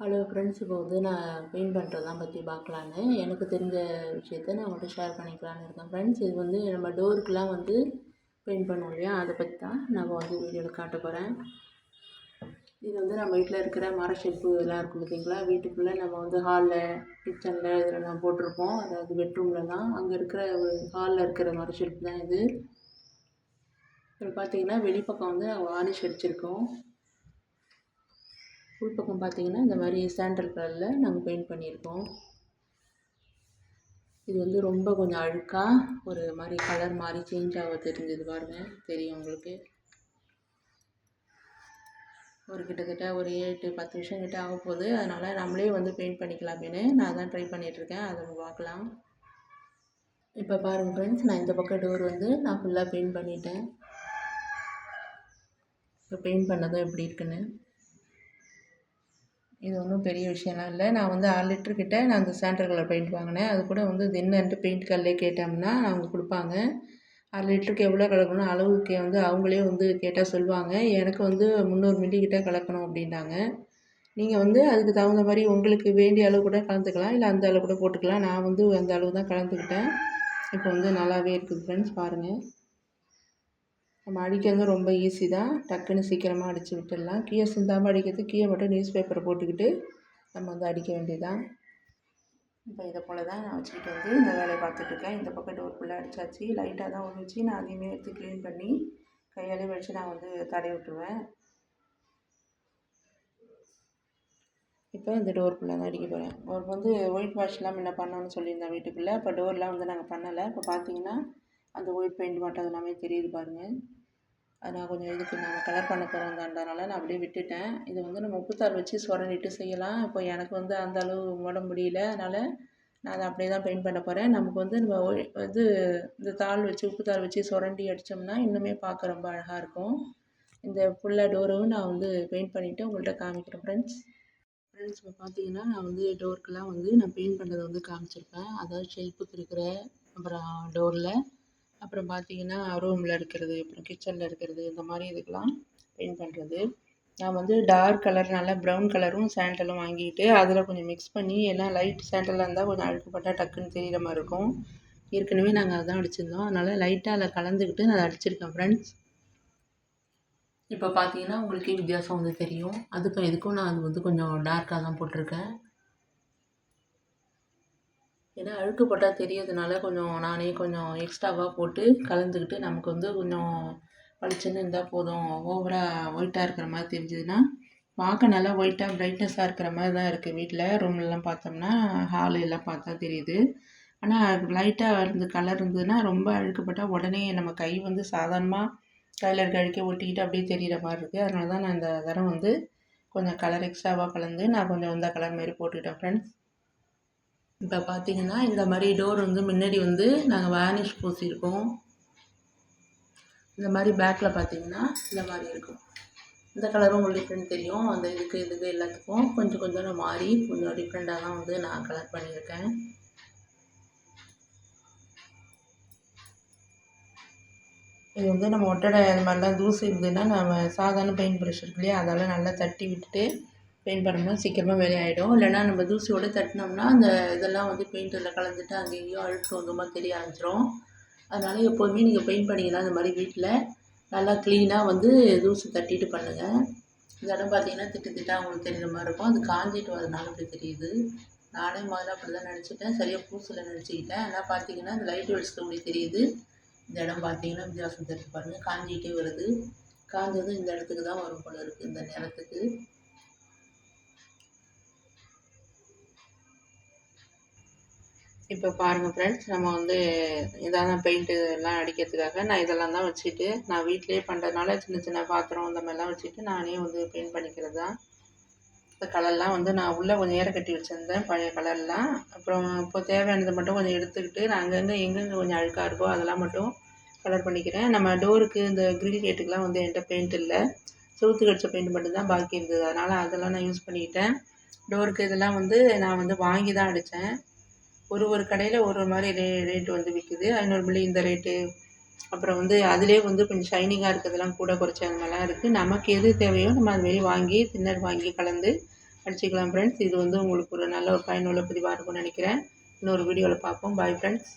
Hello friends இப்போ வந்து நான் பெயிண்ட் பண்ணுறதான் பற்றி பார்க்கலான்னு. எனக்கு தெரிஞ்ச விஷயத்த நான் உங்கள்கிட்ட ஷேர் பண்ணிக்கலான்னு இருக்கேன் ஃப்ரெண்ட்ஸ் இது வந்து நம்ம டோருக்கெலாம் வந்து பெயிண்ட் பண்ணுவோம் இல்லையா? அதை பற்றி தான் நம்ம வந்து வீடியோவில் காட்ட போகிறேன் இது வந்து நம்ம வீட்டில் இருக்கிற மர ஷெல்ஃபு இதெல்லாம் இருக்கும் பார்த்தீங்களா? வீட்டுக்குள்ளே நம்ம வந்து ஹாலில் கிச்சனில் இதில் நம்ம போட்டிருப்போம். அதாவது பெட்ரூம்லலாம் அங்கே இருக்கிற ஹாலில் இருக்கிற மர ஷெல்ஃப் தான் இது. இப்போ பார்த்தீங்கன்னா வெளிப்பக்கம் வந்து வார்னிஷ் அடிச்சிருக்கோம் உள்பக்கம் பார்த்தீங்கன்னா இந்த மாதிரி சாண்டல் கலரில் நாங்கள் பெயிண்ட் பண்ணியிருக்கோம். இது வந்து ரொம்ப கொஞ்சம் அழுக்காக ஒரு மாதிரி கலர் மாதிரி சேஞ்ச் ஆக தெரிஞ்சது பாருங்கள் தெரியும் உங்களுக்கு. ஒரு கிட்டத்தட்ட ஒரு ஏழு பத்து வருஷம் கிட்ட ஆக போகுது. அதனால் நம்மளே வந்து பெயிண்ட் பண்ணிக்கலாமேனு நான் தான் ட்ரை பண்ணிகிட்ருக்கேன் அதை நம்ம பார்க்கலாம். இப்போ பாருங்கள் ஃப்ரெண்ட்ஸ் நான் இந்த பக்கம் டோர் வந்து நான் ஃபுல்லாக பெயிண்ட் பண்ணிட்டேன். இப்போ பெயிண்ட் பண்ணதும் எப்படி இருக்குன்னு. இது ஒன்றும் பெரிய விஷயம்லாம் இல்லை. நான் வந்து ஆறு லிட்டரு கிட்ட நான் அந்த சாண்டல் கலர் பெயிண்ட் வாங்கினேன். அது கூட வந்து இது என்னன்ட்டு பெயிண்ட் கல்லே கேட்டோம்னா அவங்க கொடுப்பாங்க. அரை லிட்டருக்கு எவ்வளோ கலக்கணும் அளவுக்கு வந்து அவங்களே வந்து கேட்டால் சொல்லுவாங்க. எனக்கு வந்து முந்நூறு மில்லி கிட்ட கலக்கணும் அப்படின்னாங்க. நீங்கள் வந்து அதுக்கு தகுந்த மாதிரி உங்களுக்கு வேண்டிய அளவு கூட கலந்துக்கலாம். இல்லை அந்த அளவு கூட போட்டுக்கலாம். நான் வந்து அந்த அளவு தான் கலந்துக்கிட்டேன். இப்போ வந்து நல்லாவே இருக்குது ஃப்ரெண்ட்ஸ் பாருங்கள் நம்ம அடிக்கிறது ரொம்ப ஈஸி தான். டக்குன்னு சீக்கிரமாக அடித்து விட்டுடலாம். கீழே சிந்தாமல் அடிக்கிறது கீழே மட்டும் நியூஸ் பேப்பரை போட்டுக்கிட்டு நம்ம வந்து அடிக்க வேண்டியதுதான். இப்போ இதை போல் தான் நான் வச்சுக்கிட்டு வந்து இந்த வேலையை பார்த்துட்ருக்கேன் இந்த பக்கம் டோர் ஃபுல்லாக அடித்தாச்சு லைட்டாக தான் ஒழிச்சு நான் அதையுமே எடுத்து க்ளீன் பண்ணி கையாலே வச்சு நான் வந்து தடை விட்டுருவேன். இப்போ இந்த டோர் ஃபுல்லாக தான் அடிக்க போகிறேன் ஒரு வந்து ஒயிட் வாஷ்லாம் முன்ன பண்ணோன்னு சொல்லியிருந்தேன் வீட்டுக்குள்ளே. இப்போ டோர்லாம் வந்து நாங்கள் பண்ணலை. இப்போ பார்த்தீங்கன்னா அந்த ஒயிட் பெயிண்ட் மட்டும் அது எல்லாமே தெரியுது பாருங்கள் நான் கொஞ்சம் இதுக்கு நான் கலர் பண்ண போகிறோம்ன்றதுனால நான் அப்படியே விட்டுட்டேன். இது வந்து நம்ம உப்புத்தாள் வச்சு சுரண்டிட்டு செய்யலாம். இப்போ எனக்கு வந்து அந்த அளவு முடியல. அதனால் நான் அதை அப்படியே தான் பெயிண்ட் பண்ண போகிறேன் நமக்கு வந்து நம்ம இது இந்த தாள் வச்சு உப்புத்தாள் வச்சு சுரண்டி அடித்தோம்னா இன்னுமே பார்க்க ரொம்ப அழகாக இருக்கும். இந்த ஃபுல்லாக டோரும் நான் வந்து பெயிண்ட் பண்ணிவிட்டு உங்கள்கிட்ட காமிக்கிறேன் ஃப்ரெண்ட்ஸ் ஃப்ரெண்ட்ஸ் இப்போ பார்த்தீங்கன்னா நான் வந்து டோருக்கெலாம் வந்து நான் பெயிண்ட் பண்ணுறதை வந்து காமிச்சிருப்பேன். அதாவது ஷெல்ஃபுக்கு இருக்கிற அப்புறம் டோரில் அப்புறம் பார்த்தீங்கன்னா ரூமில் இருக்கிறது அப்புறம் கிச்சனில் இருக்கிறது இந்த மாதிரி இதுக்கெலாம் பெயிண்ட் பண்ணுறது நான் வந்து டார்க் கலர் நல்லா ப்ரௌன் கலரும் சாண்டலும் வாங்கிட்டு அதில் கொஞ்சம் மிக்ஸ் பண்ணி எல்லாம் லைட் சாண்டலாக இருந்தால் கொஞ்சம் அழுக்குப்பட்டால் டக்குன்னு தெரியிற மாதிரி இருக்கும். ஏற்கனவே நாங்கள் அதான் அடிச்சிருந்தோம். அதனால் லைட்டாக அதில் கலந்துக்கிட்டு நான் அதை அடிச்சிருக்கேன் ஃப்ரெண்ட்ஸ் இப்போ பார்த்தீங்கன்னா உங்களுக்கே வித்தியாசம் வந்து தெரியும். அதுக்கும் இதுக்கும் நான் அது வந்து கொஞ்சம் டார்க்காக தான் போட்டிருக்கேன். ஏன்னா அழுக்கு போட்டால் தெரியறதுனால கொஞ்சம் நானே கொஞ்சம் எக்ஸ்ட்ராவாக போட்டு கலந்துக்கிட்டு நமக்கு வந்து கொஞ்சம் பளிச்சுன்னு இருந்தால் போதும். ஓவராக ஒயிட்டாக இருக்கிற மாதிரி தெரிஞ்சதுன்னா பார்க்க நல்லா ஒயிட்டாக ப்ரைட்னஸாக இருக்கிற மாதிரி தான் இருக்குது வீட்டில் ரூம்லலாம் பார்த்தோம்னா ஹாலு எல்லாம் பார்த்தா தெரியுது. ஆனால் லைட்டாக இருந்து கலர் இருந்ததுன்னா ரொம்ப அழுக்குப்பட்டால் உடனே நம்ம கை வந்து சாதாரணமாக கையில் இருக்க அழுக்கே ஒட்டிக்கிட்டு அப்படியே தெரிகிற மாதிரி இருக்குது அதனால தான் நான் இந்த தரம் வந்து கொஞ்சம் கலர் எக்ஸ்ட்ராவாக கலந்து நான் கொஞ்சம் இந்த கலர் மாரி போட்டுக்கிட்டேன் ஃப்ரெண்ட்ஸ் இப்போ பார்த்தீங்கன்னா இந்த மாதிரி டோர் வந்து முன்னாடி வந்து நாங்கள் வேனிஷ் பூசியிருக்கோம். இந்த மாதிரி பேக்கில் பார்த்தீங்கன்னா இந்த மாதிரி இருக்கும். இந்த கலரும் உங்களுக்கு டிஃப்ரெண்ட் தெரியும். அந்த இதுக்கு இதுக்கு எல்லாத்துக்கும் கொஞ்சம் கொஞ்சம் மாறி கொஞ்சம் டிஃப்ரெண்ட்டாக தான் வந்து நான் கலர் பண்ணியிருக்கேன். இது வந்து நம்ம ஒட்டடை அது மாதிரிலாம் தூசி இருந்ததுன்னா நம்ம சாதாரண பெயிண்ட் ப்ரஷ் இருக்கு இல்லையா? அதால் நல்லா தட்டி விட்டுட்டு பெயிண்ட் பண்ணோம்னா சீக்கிரமாக வேலையாகிடும் இல்லைனா நம்ம தூசியோடு தட்டினோம்னா அந்த இதெல்லாம் வந்து பெயிண்டில் கலந்துட்டு அங்கேயும் அழுக்கு வந்தமாக தெரிய ஆரம்பிச்சிடும் அதனால் எப்போதுமே நீங்கள் பெயிண்ட் பண்ணிங்கன்னா இந்த மாதிரி வீட்டில் நல்லா க்ளீனாக வந்து தூசி தட்டிட்டு பண்ணுங்கள் இந்த இடம் பார்த்தீங்கன்னா திட்டு திட்டாக உங்களுக்கு தெரியுற மாதிரி இருக்கும். அது காஞ்சிட்டு வரதுனால அப்படி தெரியுது. நானே முதல்ல அப்படி தான் நினச்சிட்டேன். சரியாக பூசில் நினச்சிக்கிட்டேன். ஆனால் பார்த்தீங்கன்னா இந்த லைட் வெளிச்சத்தில் அப்படி தெரியுது. இந்த இடம் பார்த்தீங்கன்னா வித்தியாசம் தெரிஞ்சு பாருங்கள் காஞ்சிக்கிட்டே வருது. காஞ்சதும் இந்த இடத்துக்கு தான் வரும் போல இருக்குது இந்த நேரத்துக்கு இப்போ பாருங்கள் ஃப்ரெண்ட்ஸ் நம்ம வந்து இதான் பெயிண்ட்டு எல்லாம் அடிக்கிறதுக்காக நான் இதெல்லாம் தான் வச்சுட்டு நான் வீட்டிலே பண்ணுறதுனால சின்ன சின்ன பாத்திரம் இந்த மாதிரிலாம் வச்சுட்டு நானே வந்து பெயிண்ட் பண்ணிக்கிறது தான் இந்த கலர்லாம் வந்து நான் உள்ளே கொஞ்சம் ஏற கட்டி வச்சுருந்தேன் பழைய கலர்லாம். அப்புறம் இப்போ தேவையானதை மட்டும் கொஞ்சம் எடுத்துக்கிட்டு நான் அங்கங்கே எங்கெங்கே கொஞ்சம் அழுக்காக இருக்கோ அதெல்லாம் மட்டும் கலர் பண்ணிக்கிறேன். நம்ம டோருக்கு இந்த கிரில் கேட்டுக்கெலாம் வந்து என்கிட்ட பெயிண்ட் இல்லை. செவுத்து கடிச்ச பெயிண்ட் மட்டும்தான் பாக்கி இருந்தது. அதனால் அதெல்லாம் நான் யூஸ் பண்ணிக்கிட்டேன். டோருக்கு இதெல்லாம் வந்து நான் வந்து வாங்கி தான் அடித்தேன் ஒரு ஒரு கடையில் ஒரு ஒரு மாதிரி ரே ரேட்டு வந்து விற்குது ஐநூறு மில்லி இந்த ரேட்டு அப்புறம் வந்து அதிலே வந்து கொஞ்சம் ஷைனிங்காக இருக்கிறதெல்லாம் கூட குறைச்சி அந்த மாதிரிலாம் இருக்குது நமக்கு எது தேவையோ நம்ம அதுமாரி வாங்கி தின்னர் வாங்கி கலந்து அடிச்சுக்கலாம் ஃப்ரெண்ட்ஸ் இது வந்து உங்களுக்கு ஒரு நல்ல ஒரு பயனுள்ள பதிவாக இருக்கும்னு நினைக்கிறேன். இன்னொரு வீடியோவில் பார்ப்போம் பாய் ஃப்ரெண்ட்ஸ்